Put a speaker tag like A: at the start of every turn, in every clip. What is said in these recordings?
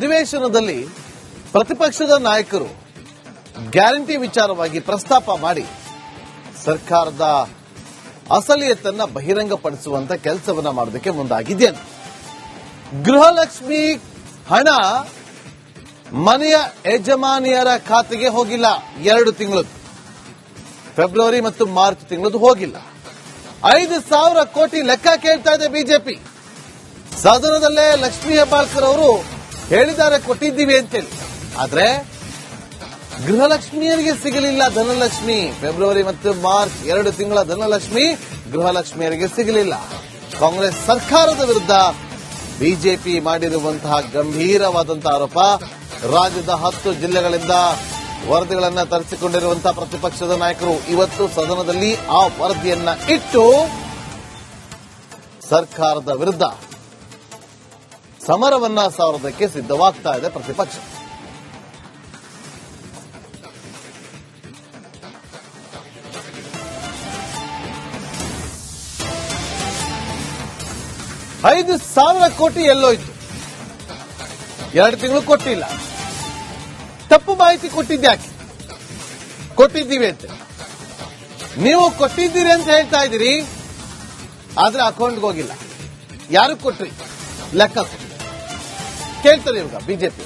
A: ಅಧಿವೇಶನದಲ್ಲಿ ಪ್ರತಿಪಕ್ಷದ ನಾಯಕರು ಗ್ಯಾರಂಟಿ ವಿಚಾರವಾಗಿ ಪ್ರಸ್ತಾಪ ಮಾಡಿ ಸರ್ಕಾರದ ಅಸಲಿಯತ್ತನ್ನ ಬಹಿರಂಗಪಡಿಸುವಂತ ಕೆಲಸವನ್ನ ಮಾಡೋದಕ್ಕೆ ಮುಂದಾಗಿದ್ದೇನೆ. ಗೃಹಲಕ್ಷ್ಮಿ ಹಣ ಮನೆಯ ಯಜಮಾನಿಯರ ಖಾತೆಗೆ ಹೋಗಿಲ್ಲ. ಎರಡು ತಿಂಗಳದ್ದು ಫೆಬ್ರವರಿ ಮತ್ತು ಮಾರ್ಚ್ ತಿಂಗಳದ್ದು ಹೋಗಿಲ್ಲ. ಐದು ಸಾವಿರ ಕೋಟಿ ಲೆಕ್ಕ ಕೇಳ್ತಾ ಇದೆ ಬಿಜೆಪಿ. ಸದನದಲ್ಲೇ ಲಕ್ಷ್ಮೀ ಹೆಬ್ಬಾಳ್ಕರ್ ಅವರು ಹೇಳಿದ್ದಾರೆ, ಕೊಟ್ಟಿದ್ದೀವಿ ಅಂತೇಳಿ. ಆದ್ರೆ ಗೃಹಲಕ್ಷ್ಮಿಯರಿಗೆ ಸಿಗಲಿಲ್ಲ ಧನಲಕ್ಷ್ಮಿ. ಫೆಬ್ರವರಿ ಮತ್ತು ಮಾರ್ಚ್ ಎರಡು ತಿಂಗಳ ಧನಲಕ್ಷ್ಮಿ ಗೃಹಲಕ್ಷ್ಮಿಯರಿಗೆ ಸಿಗಲಿಲ್ಲ. ಕಾಂಗ್ರೆಸ್ ಸರ್ಕಾರದ ವಿರುದ್ಧ ಬಿಜೆಪಿ ಮಾಡಿರುವಂತಹ ಗಂಭೀರವಾದಂತಹ ಆರೋಪ, ರಾಜ್ಯದ ಹತ್ತು ಜಿಲ್ಲೆಗಳಿಂದ ವರದಿಗಳನ್ನು ತರಿಸಿಕೊಂಡಿರುವಂತಹ ಪ್ರತಿಪಕ್ಷದ ನಾಯಕರು ಇವತ್ತು ಸದನದಲ್ಲಿ ಆ ವರದಿಯನ್ನ ಇಟ್ಟು ಸರ್ಕಾರದ ವಿರುದ್ಧ ಸಮರವನ್ನ ಸಾರೋದಕ್ಕೆ ಸಿದ್ಧವಾಗ್ತಾ ಇದೆ ಪ್ರತಿಪಕ್ಷ. ಐದು ಸಾವಿರ ಕೋಟಿ ಎಲ್ಲೋಯ್ತು ಎರಡು ತಿಂಗಳು ಕೊಟ್ಟಿಲ್ಲ. ತಪ್ಪು ಮಾಹಿತಿ ಕೊಟ್ಟಿದ್ದ್ಯಾಕೆ? ಕೊಟ್ಟಿದ್ದೀವಿ ಅಂತ. ನೀವು ಕೊಟ್ಟಿದ್ದೀರಿ ಅಂತ ಹೇಳ್ತಾ ಇದ್ದೀರಿ, ಆದ್ರೆ ಅಕೌಂಟ್ಗೆ ಹೋಗಿಲ್ಲ. ಯಾರು ಕೊಟ್ರಿ? ಲೆಕ್ಕ ಕೇಳ್ತಾರೆ ಇವಾಗ ಬಿಜೆಪಿ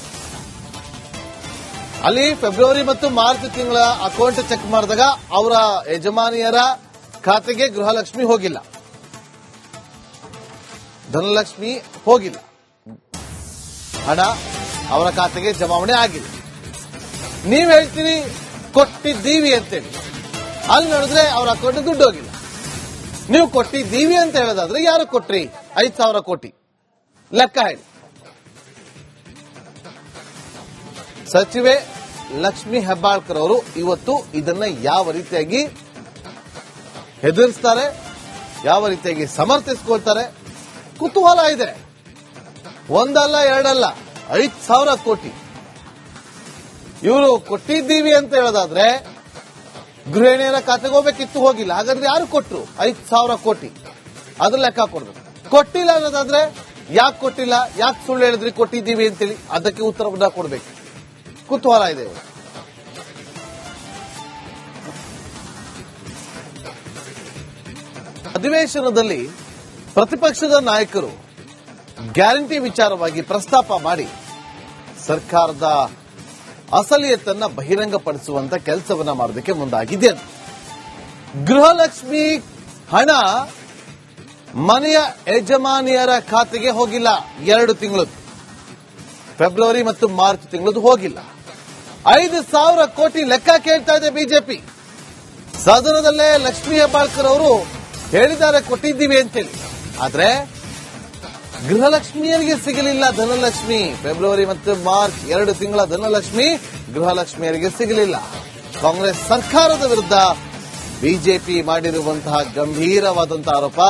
A: ಅಲ್ಲಿ ಫೆಬ್ರವರಿ ಮತ್ತು ಮಾರ್ಚ್ ತಿಂಗಳ ಅಕೌಂಟ್ ಚೆಕ್ ಮಾಡಿದಾಗ ಅವರ ಯಜಮಾನಿಯರ ಖಾತೆಗೆ ಗೃಹಲಕ್ಷ್ಮಿ ಹೋಗಿಲ್ಲ. ಧನಲಕ್ಷ್ಮಿ ಹೋಗಿಲ್ಲ. ಹಣ ಅವರ ಖಾತೆಗೆ ಜಮಾವಣೆ ಆಗಿಲ್ಲ. ನೀವ್ ಹೇಳ್ತೀರಿ ಕೊಟ್ಟಿದ್ದೀವಿ ಅಂತೇಳಿ. ಅಲ್ಲಿ ನೋಡಿದ್ರೆ ಅವ್ರ ಅಕೌಂಟ್ ದುಡ್ಡು ಹೋಗಿಲ್ಲ. ನೀವು ಕೊಟ್ಟಿದ್ದೀವಿ ಅಂತ ಹೇಳೋದಾದ್ರೆ ಯಾರು ಕೊಟ್ರಿ? ಐದ್ ಸಾವಿರ ಕೋಟಿ. ಲೆಕ್ಕ ಹೇಳಿ. ಸಚಿವೆ ಲಕ್ಷ್ಮಿ ಹೆಬ್ಬಾಳ್ಕರ್ ಅವರು ಇವತ್ತು ಇದನ್ನ ಯಾವ ರೀತಿಯಾಗಿ ಹೆದರಿಸ್ತಾರೆ, ಯಾವ ರೀತಿಯಾಗಿ ಸಮರ್ಥಿಸ್ಕೊಳ್ತಾರೆ? ಕುತೂಹಲ ಇದೆ. ಒಂದಲ್ಲ, ಎರಡಲ್ಲ, ಐದ್ ಸಾವಿರ ಕೋಟಿ. ಇವರು ಕೊಟ್ಟಿದ್ದೀವಿ ಅಂತ ಹೇಳೋದಾದ್ರೆ ಗೃಹಿಣಿಯರ ಖಾತೆಗೆ ಹೋಗ್ಬೇಕಿತ್ತು, ಹೋಗಿಲ್ಲ. ಹಾಗಾದ್ರೆ ಯಾರು ಕೊಟ್ರು? ಐದ್ ಸಾವಿರ ಕೋಟಿ. ಅದ್ರ ಲೆಕ್ಕ ಕೊಡ್ಬೇಕು ಕೊಟ್ಟಿಲ್ಲ ಅನ್ನೋದಾದ್ರೆ ಯಾಕೆ ಕೊಟ್ಟಿಲ್ಲ? ಯಾಕೆ ಸುಳ್ಳು ಹೇಳಿದ್ರಿ ಕೊಟ್ಟಿದ್ದೀವಿ ಅಂತೇಳಿ ಅದಕ್ಕೆ ಉತ್ತರ ಕೊಡ್ಬೇಕು. ಕುತೂಹಲ ಇದೆ. ಅಧಿವೇಶನದಲ್ಲಿ ಪ್ರತಿಪಕ್ಷದ ನಾಯಕರು ಗ್ಯಾರಂಟಿ ವಿಚಾರವಾಗಿ ಪ್ರಸ್ತಾಪ ಮಾಡಿ ಸರ್ಕಾರದ ಅಸಲಿಯತ್ತನ್ನ ಬಹಿರಂಗಪಡಿಸುವಂತ ಕೆಲಸವನ್ನ ಮಾಡೋದಕ್ಕೆ ಮುಂದಾಗಿದೆ ಗೃಹಲಕ್ಷ್ಮಿ ಹಣ ಮನೆಯ ಯಜಮಾನಿಯರ ಖಾತೆಗೆ ಹೋಗಿಲ್ಲ. ಎರಡು ತಿಂಗಳು. ಫೆಬ್ರವರಿ ಮತ್ತು ಮಾರ್ಚ್ ತಿಂಗಳದ್ದು ಹೋಗಿಲ್ಲ. ಐದು ಸಾವಿರ ಕೋಟಿ ಲೆಕ್ಕ ಕೇಳ್ತಾ ಇದೆ ಬಿಜೆಪಿ. ಸದನದಲ್ಲೇ ಲಕ್ಷ್ಮೀ ಹೆಬ್ಬಾಳ್ಕರ್ ಅವರು ಹೇಳಿದ್ದಾರೆ ಕೊಟ್ಟಿದ್ದೀವಿ ಅಂತೇಳಿ. ಆದ್ರೆ ಗೃಹಲಕ್ಷ್ಮಿಯರಿಗೆ ಸಿಗಲಿಲ್ಲ ಧನಲಕ್ಷ್ಮಿ. ಫೆಬ್ರವರಿ ಮತ್ತು ಮಾರ್ಚ್ ಎರಡು ತಿಂಗಳ ಧನಲಕ್ಷ್ಮಿ ಗೃಹಲಕ್ಷ್ಮಿಯರಿಗೆ ಸಿಗಲಿಲ್ಲ. ಕಾಂಗ್ರೆಸ್ ಸರ್ಕಾರದ ವಿರುದ್ಧ ಬಿಜೆಪಿ ಮಾಡಿರುವಂತಹ ಗಂಭೀರವಾದಂತಹ ಆರೋಪ.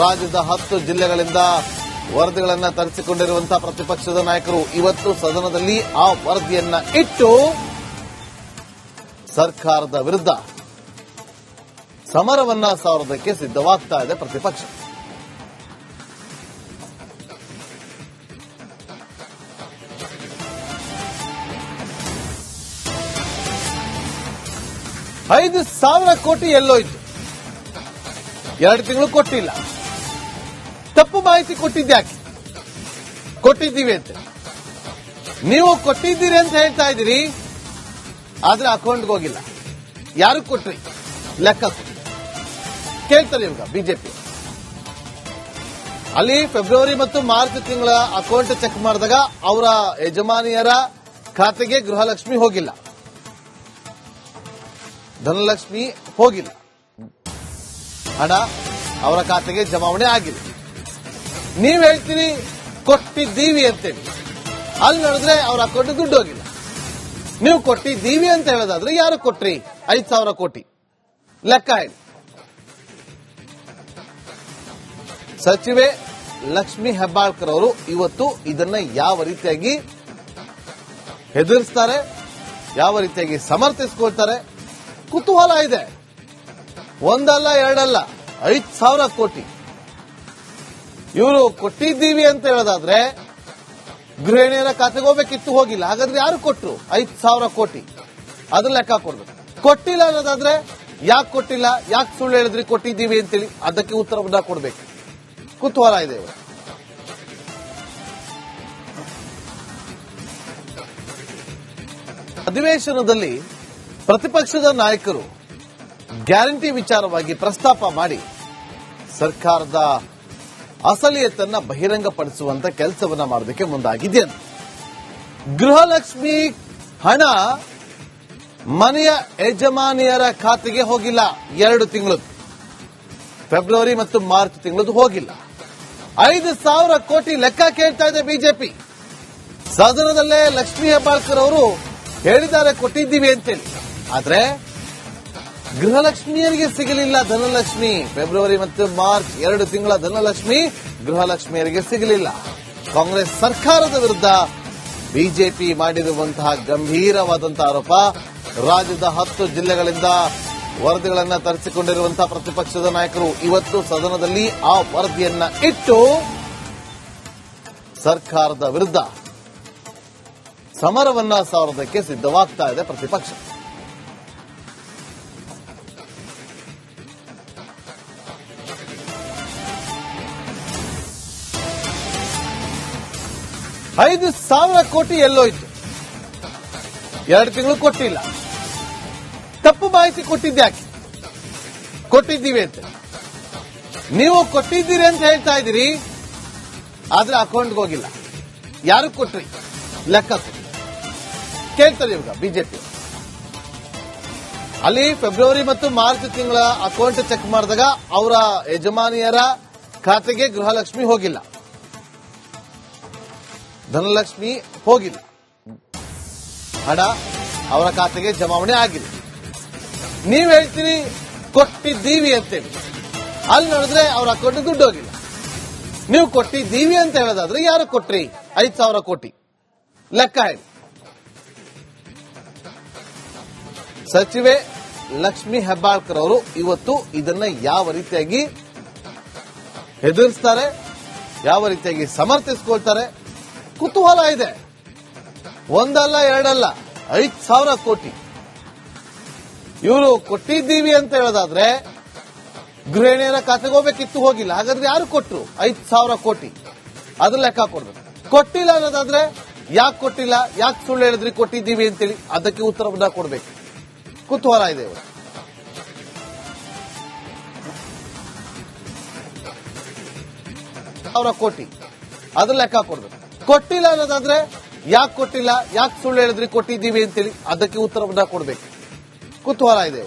A: ರಾಜ್ಯದ ಹತ್ತು ಜಿಲ್ಲೆಗಳಿಂದ ವರದಿಗಳನ್ನ ತರಿಸಿಕೊಂಡಿರುವಂತಹ ಪ್ರತಿಪಕ್ಷದ ನಾಯಕರು ಇವತ್ತು ಸದನದಲ್ಲಿ ಆ ವರದಿಯನ್ನ ಇಟ್ಟು ಸರ್ಕಾರದ ವಿರುದ್ಧ ಸಮರವನ್ನ ಸಾರೋದಕ್ಕೆ ಸಿದ್ಧವಾಗ್ತಾ ಇದೆ ಪ್ರತಿಪಕ್ಷ. ಐದು ಸಾವಿರ ಕೋಟಿ ಎಲ್ಲೋಯ್ತು. ಎರಡು ತಿಂಗಳು ಕೊಟ್ಟಿಲ್ಲ. ತಪ್ಪು ಮಾಹಿತಿ ಕೊಟ್ಟಿದ್ಯಾಕೆ ಕೊಟ್ಟಿದ್ದೀವಿ ಅಂತ. ನೀವು ಕೊಟ್ಟಿದ್ದೀರಿ ಅಂತ ಹೇಳ್ತಾ ಇದ್ದೀರಿ, ಆದ್ರೆ ಅಕೌಂಟ್ಗೆ ಹೋಗಿಲ್ಲ. ಯಾರು ಕೊಟ್ರಿ? ಲೆಕ್ಕ ಕೇಳ್ತಾರೆ ಇವಾಗ ಬಿಜೆಪಿ ಅಲ್ಲಿ ಫೆಬ್ರವರಿ ಮತ್ತು ಮಾರ್ಚ್ ತಿಂಗಳ ಅಕೌಂಟ್ ಚೆಕ್ ಮಾಡಿದಾಗ ಅವರ ಯಜಮಾನಿಯರ ಖಾತೆಗೆ ಗೃಹಲಕ್ಷ್ಮಿ ಹೋಗಿಲ್ಲ. ಧನಲಕ್ಷ್ಮಿ ಹೋಗಿಲ್ಲ. ಹಣ ಅವರ ಖಾತೆಗೆ ಜಮಾವಣೆ ಆಗಿಲ್ಲ. ನೀವ್ ಹೇಳ್ತೀರಿ, ಕೊಟ್ಟಿದ್ದೀವಿ ಅಂತೇಳಿ. ಅಲ್ಲಿ ನೋಡಿದ್ರೆ ಅವ್ರ ಅಕೌಂಟ್ ದುಡ್ಡು ಹೋಗಿಲ್ಲ. ನೀವು ಕೊಟ್ಟಿದ್ದೀವಿ ಅಂತ ಹೇಳೋದಾದ್ರೆ ಯಾರು ಕೊಟ್ರಿ? ಐದ್ ಸಾವಿರ ಕೋಟಿ. ಲೆಕ್ಕ ಹೇಳಿ. ಸಚಿವೆ ಲಕ್ಷ್ಮಿ ಹೆಬ್ಬಾಳ್ಕರ್ ಅವರು ಇವತ್ತು ಇದನ್ನ ಯಾವ ರೀತಿಯಾಗಿ ಹೆದರಿಸ್ತಾರೆ, ಯಾವ ರೀತಿಯಾಗಿ ಸಮರ್ಥಿಸ್ಕೊಳ್ತಾರೆ? ಕುತೂಹಲ ಇದೆ. ಒಂದಲ್ಲ, ಎರಡಲ್ಲ, ಐದ್ ಸಾವಿರ ಕೋಟಿ. ಇವರು ಕೊಟ್ಟಿದ್ದೀವಿ ಅಂತ ಹೇಳೋದಾದ್ರೆ ಗೃಹಿಣಿಯರ ಖಾತೆಗೆ ಹೋಗ್ಬೇಕಿತ್ತು ಹೋಗಿಲ್ಲ. ಹಾಗಾದ್ರೆ ಯಾರು ಕೊಟ್ಟರು ಐದ್ ಸಾವಿರ ಕೋಟಿ. ಅದ್ರ ಲೆಕ್ಕ ಕೊಡ್ಬೇಕು ಕೊಟ್ಟಿಲ್ಲ ಅನ್ನೋದಾದ್ರೆ ಯಾಕೆ ಕೊಟ್ಟಿಲ್ಲ? ಯಾಕೆ ಸುಳ್ಳು ಹೇಳಿದ್ರಿ ಕೊಟ್ಟಿದ್ದೀವಿ ಅಂತೇಳಿ ಅದಕ್ಕೆ ಉತ್ತರವನ್ನ ಕೊಡ್ಬೇಕು. ಕುತೂಹಲ ಇದೆ. ಅಧಿವೇಶನದಲ್ಲಿ ಪ್ರತಿಪಕ್ಷದ ನಾಯಕರು ಗ್ಯಾರಂಟಿ ವಿಚಾರವಾಗಿ ಪ್ರಸ್ತಾಪ ಮಾಡಿ ಸರ್ಕಾರದ ಅಸಲಿಯತನ್ನ ಬಹಿರಂಗಪಡಿಸುವಂತ ಕೆಲಸವನ್ನ ಮಾಡೋದಕ್ಕೆ ಮುಂದಾಗಿದೆ ಗೃಹಲಕ್ಷ್ಮಿ ಹಣ ಮನೆಯ ಯಜಮಾನಿಯರ ಖಾತೆಗೆ ಹೋಗಿಲ್ಲ. ಎರಡು ತಿಂಗಳು. ಫೆಬ್ರವರಿ ಮತ್ತು ಮಾರ್ಚ್ ತಿಂಗಳದ್ದು ಹೋಗಿಲ್ಲ. ಐದು ಸಾವಿರ ಕೋಟಿ ಲೆಕ್ಕ ಕೇಳ್ತಾ ಇದೆ ಬಿಜೆಪಿ. ಸದನದಲ್ಲೇ ಲಕ್ಷ್ಮೀ ಹೆಬ್ಬಾಳ್ಕರ್ ಅವರು ಹೇಳಿದ್ದಾರೆ ಕೊಟ್ಟಿದ್ದೀವಿ ಅಂತೇಳಿ. ಆದ್ರೆ ಗೃಹಲಕ್ಷ್ಮಿಯರಿಗೆ ಸಿಗಲಿಲ್ಲ ಧನಲಕ್ಷ್ಮಿ. ಫೆಬ್ರವರಿ ಮತ್ತು ಮಾರ್ಚ್ ಎರಡು ತಿಂಗಳ ಧನಲಕ್ಷ್ಮಿ ಗೃಹಲಕ್ಷ್ಮಿಯರಿಗೆ ಸಿಗಲಿಲ್ಲ. ಕಾಂಗ್ರೆಸ್ ಸರ್ಕಾರದ ವಿರುದ್ಧ ಬಿಜೆಪಿ ಮಾಡಿರುವಂತಹ ಗಂಭೀರವಾದಂತಹ ಆರೋಪ. ರಾಜ್ಯದ ಹತ್ತು ಜಿಲ್ಲೆಗಳಿಂದ ವರದಿಗಳನ್ನು ತರಿಸಿಕೊಂಡಿರುವಂತಹ ಪ್ರತಿಪಕ್ಷದ ನಾಯಕರು ಇವತ್ತು ಸದನದಲ್ಲಿ ಆ ವರದಿಯನ್ನ ಇಟ್ಟು ಸರ್ಕಾರದ ವಿರುದ್ಧ ಸಮರವನ್ನ ಸಾರೋದಕ್ಕೆ ಸಿದ್ಧವಾಗ್ತಾ ಇದೆ ಪ್ರತಿಪಕ್ಷ. ಐದು ಸಾವಿರ ಕೋಟಿ ಎಲ್ಲೋಯ್ತು. ಎರಡು ತಿಂಗಳು ಕೊಟ್ಟಿಲ್ಲ. ತಪ್ಪು ಮಾಹಿತಿ ಕೊಟ್ಟಿದ್ಯಾಕೆ ಕೊಟ್ಟಿದ್ದೀವಿ ಅಂತ. ನೀವು ಕೊಟ್ಟಿದ್ದೀರಿ ಅಂತ ಹೇಳ್ತಾ ಇದ್ದೀರಿ, ಆದ್ರೆ ಅಕೌಂಟ್ಗೆ ಹೋಗಿಲ್ಲ. ಯಾರು ಕೊಟ್ರಿ? ಲೆಕ್ಕ ಕೇಳ್ತಾರೆ ಇವಾಗ ಬಿಜೆಪಿ ಅಲ್ಲಿ ಫೆಬ್ರವರಿ ಮತ್ತು ಮಾರ್ಚ್ ತಿಂಗಳ ಅಕೌಂಟ್ ಚೆಕ್ ಮಾಡಿದಾಗ ಅವರ ಯಜಮಾನಿಯರ ಖಾತೆಗೆ ಗೃಹಲಕ್ಷ್ಮಿ ಹೋಗಿಲ್ಲ. ಧನಲಕ್ಷ್ಮಿ ಹೋಗಿಲ್ಲ ಹಣ ಅವರ ಖಾತೆಗೆ ಜಮಾವಣೆ ಆಗಿಲ್ಲ ನೀವ್ ಹೇಳ್ತೀರಿ ಕೊಟ್ಟಿದ್ದೀವಿ ಅಂತೇಳಿ. ಅಲ್ಲಿ ನೋಡಿದ್ರೆ ಅವ್ರ ಅಕೌಂಟ್ ದುಡ್ಡು ಹೋಗಿಲ್ಲ ನೀವು ಕೊಟ್ಟಿದ್ದೀವಿ ಅಂತ ಹೇಳೋದಾದ್ರೆ ಯಾರು ಕೊಟ್ರಿ? ಐದ್ ಸಾವಿರ ಕೋಟಿ. ಲೆಕ್ಕ ಹೇಳಿ. ಸಚಿವೆ ಲಕ್ಷ್ಮಿ ಹೆಬ್ಬಾಳ್ಕರ್ ಅವರು ಇವತ್ತು ಇದನ್ನ ಯಾವ ರೀತಿಯಾಗಿ ಎದುರಿಸ್ತಾರೆ, ಯಾವ ರೀತಿಯಾಗಿ ಸಮರ್ಥಿಸ್ಕೊಳ್ತಾರೆ ಕುತೂಹಲ ಇದೆ. ಒಂದಲ್ಲ, ಎರಡಲ್ಲ, ಐದ್ ಸಾವಿರ ಕೋಟಿ. ಇವರು ಕೊಟ್ಟಿದ್ದೀವಿ ಅಂತ ಹೇಳೋದಾದ್ರೆ, ಗೃಹಿಣಿಯರ ಖಾತೆಗೆ ಹೋಗ್ಬೇಕಿತ್ತು, ಹೋಗಿಲ್ಲ. ಹಾಗಾದ್ರೆ ಯಾರು ಕೊಟ್ಟರು ಐದ್ ಸಾವಿರ ಕೋಟಿ. ಅದ್ರ ಲೆಕ್ಕ ಕೊಡ್ಬೇಕು ಕೊಟ್ಟಿಲ್ಲ ಅನ್ನೋದಾದ್ರೆ, ಯಾಕೆ ಕೊಟ್ಟಿಲ್ಲ? ಯಾಕೆ ಸುಳ್ಳು ಹೇಳಿದ್ರಿ ಕೊಟ್ಟಿದ್ದೀವಿ ಅಂತೇಳಿ ಅದಕ್ಕೆ ಉತ್ತರವನ್ನ ಕೊಡ್ಬೇಕು. ಕುತೂಹಲ ಇದೆ ಇವರು. ಸಾವಿರ ಕೋಟಿ. ಅದ್ರ ಲೆಕ್ಕ ಕೊಡ್ಬೇಕು ಕೊಟ್ಟಿಲ್ಲ ಅನ್ನೋದಾದ್ರೆ ಯಾಕೆ ಕೊಟ್ಟಿಲ್ಲ? ಯಾಕೆ ಸುಳ್ಳು ಹೇಳಿದ್ರಿ ಕೊಟ್ಟಿದ್ದೀವಿ ಅಂತೇಳಿ ಅದಕ್ಕೆ ಉತ್ತರವನ್ನ ಕೊಡ್ಬೇಕು. ಕುತೂಹಲ ಇದೆ